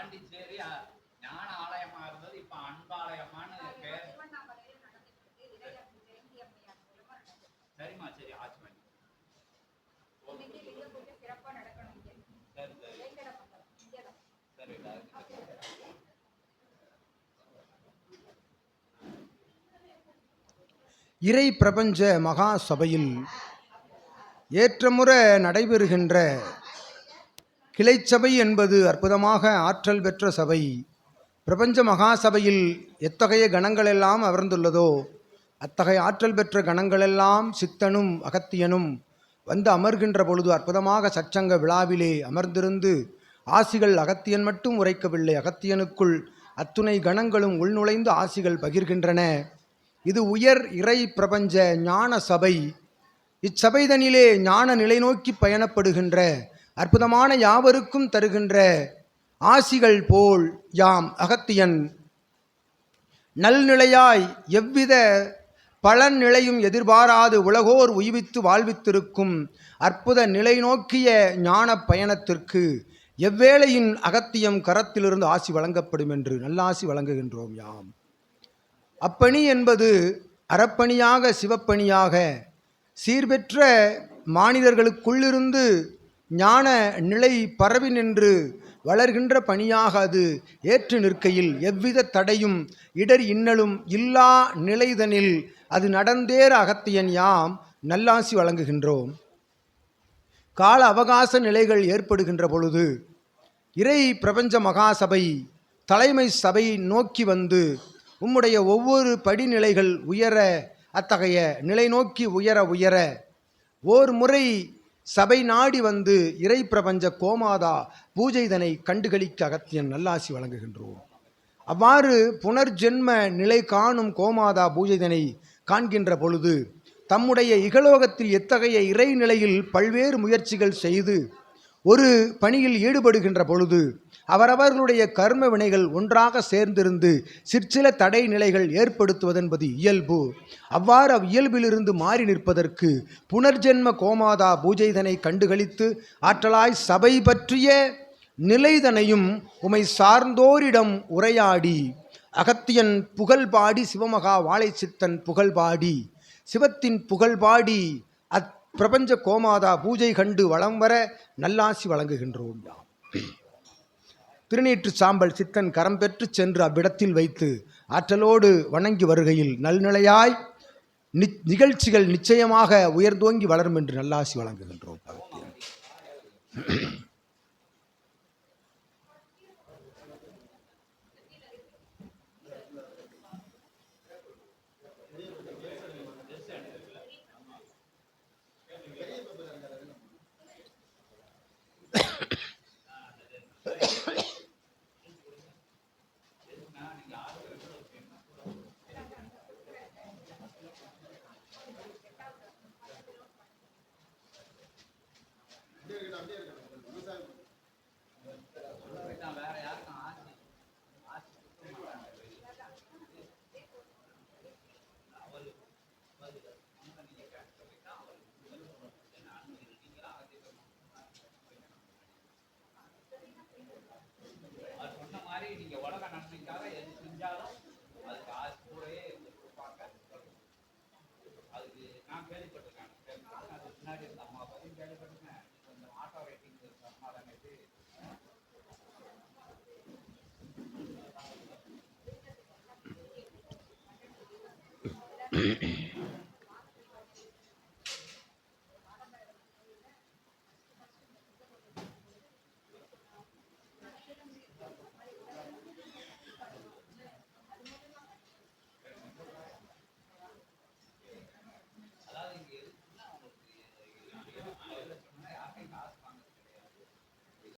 பாண்டிச்சேரி ஞான ஆலயமா இருந்தது. இப்ப அன்பாலயமான்னு பேர். சரிம்மா சரி ஆச்சு பண்ணி சிறப்பா நடக்கணும் சரி சரி. சரி இறை பிரபஞ்ச மகா சபையில் ஏற்றமுற நடைபெறுகின்ற கிளைச்சபை என்பது அற்புதமாக ஆற்றல் பெற்ற சபை. பிரபஞ்ச மகா சபையில் எத்தகைய கணங்களெல்லாம் அமர்ந்துள்ளதோ அத்தகைய ஆற்றல் பெற்ற கணங்களெல்லாம் சித்தனும் அகத்தியனும் வந்து அமர்கின்ற பொழுது அற்புதமாக சச்சங்க விழாவிலே அமர்ந்திருந்து ஆசிகள் அகத்தியன் மட்டும் உரைக்கவில்லை. அகத்தியனுக்குள் அத்துணை கணங்களும் உள்நுழைந்து ஆசிகள் பகிர்கின்றன. இது உயர் இறை பிரபஞ்ச ஞான சபை இச்சபைதனிலே ஞான நிலை நோக்கி பயணப்படுகின்ற அற்புதமான யாவருக்கும் தருகின்ற ஆசிகள் போல் யாம் அகத்தியன். நல்நிலையாய் எவ்வித பலன் நிலையும் எதிர்பாராது உலகோர் உய்வித்து வாழ்வித்திருக்கும் அற்புத நிலை நோக்கிய ஞான பயணத்திற்கு எவ்வேளையின் அகத்தியம் கரத்திலிருந்து ஆசி வழங்கப்படும் என்று நல்லாசி வழங்குகின்றோம் யாம். அப்பணி என்பது அறப்பணியாக சிவப்பணியாக சீர்பெற்ற மாநிலர்களுக்குள்ளிருந்து ஞான நிலை பரவி நின்று வளர்கின்ற பணியாக அது ஏற்று நிற்கையில் எவ்வித தடையும் இடர் இன்னலும் இல்லா நிலைதனில் அது நடந்தேற அகத்தியன் யாம் நல்லாசி வழங்குகின்றோம். கால அவகாச நிலைகள் ஏற்படுகின்ற பொழுது இறை பிரபஞ்ச மகாசபை தலைமை சபை நோக்கி வந்து உம்முடைய ஒவ்வொரு படிநிலைகள் உயர அத்தகைய நிலை நோக்கி உயர உயர ஓர் முறை சபை நாடி வந்து இறை பிரபஞ்ச கோமாதா பூஜைதனை கண்டுகளிக்க அகத்தியன் நல்லாசி வழங்குகின்றோம். அவ்வாறு புனர்ஜென்ம நிலை காணும் கோமாதா பூஜைதனை காண்கின்ற பொழுது தம்முடைய இகலோகத்தில் எத்தகைய இறைநிலையில் பல்வேறு முயற்சிகள் செய்து ஒரு பணியில் ஈடுபடுகின்ற பொழுது அவரவர்களுடைய கர்ம வினைகள் ஒன்றாக சேர்ந்திருந்து சிற்சில தடை நிலைகள் ஏற்படுத்துவதென்பது இயல்பு. அவ்வாறு அவ்வியல்பிலிருந்து மாறி நிற்பதற்கு புனர்ஜென்ம கோமாதா பூஜைதனை கண்டுகளித்து ஆற்றலாய் சபை பற்றிய நிலைதனையும் உமை சார்ந்தோரிடம் உரையாடி அகத்தியன் புகழ்பாடி சிவமகா வாழைச்சித்தன் சித்தன் புகழ்பாடி சிவத்தின் புகழ்பாடி அத் பிரபஞ்ச கோமாதா பூஜை கண்டு வளம் வர நல்லாசி வழங்குகின்றோம் யாம். திருநீற்று சாம்பல் சித்தன் கரம் பெற்று சென்று அவ்விடத்தில் வைத்து ஆற்றலோடு வணங்கி வருகையில் நல்நிலையாய் நி- நிகழ்ச்சிகள் நிச்சயமாக உயர்ந்தோங்கி வளரும் என்று நல்லாசி வழங்குகின்றோம் அகத்தியன். நான் வேற யாருக்கும் ஆசி ஆசி கொடுக்க அவர் சொன்ன மாதிரி நீங்க உலக நன்மைக்காக எது செஞ்சாலும் அதுக்கு ஆசி கூடயே இருந்து கொடுப்பாங்க அதுக்கு நான் கேள்விப்பட்டிருக்கேன் அது முன்னாடி இருந்த அம்மா பையன் கேள்விப்பட்டிருக்கேன் அம்மா தானே இது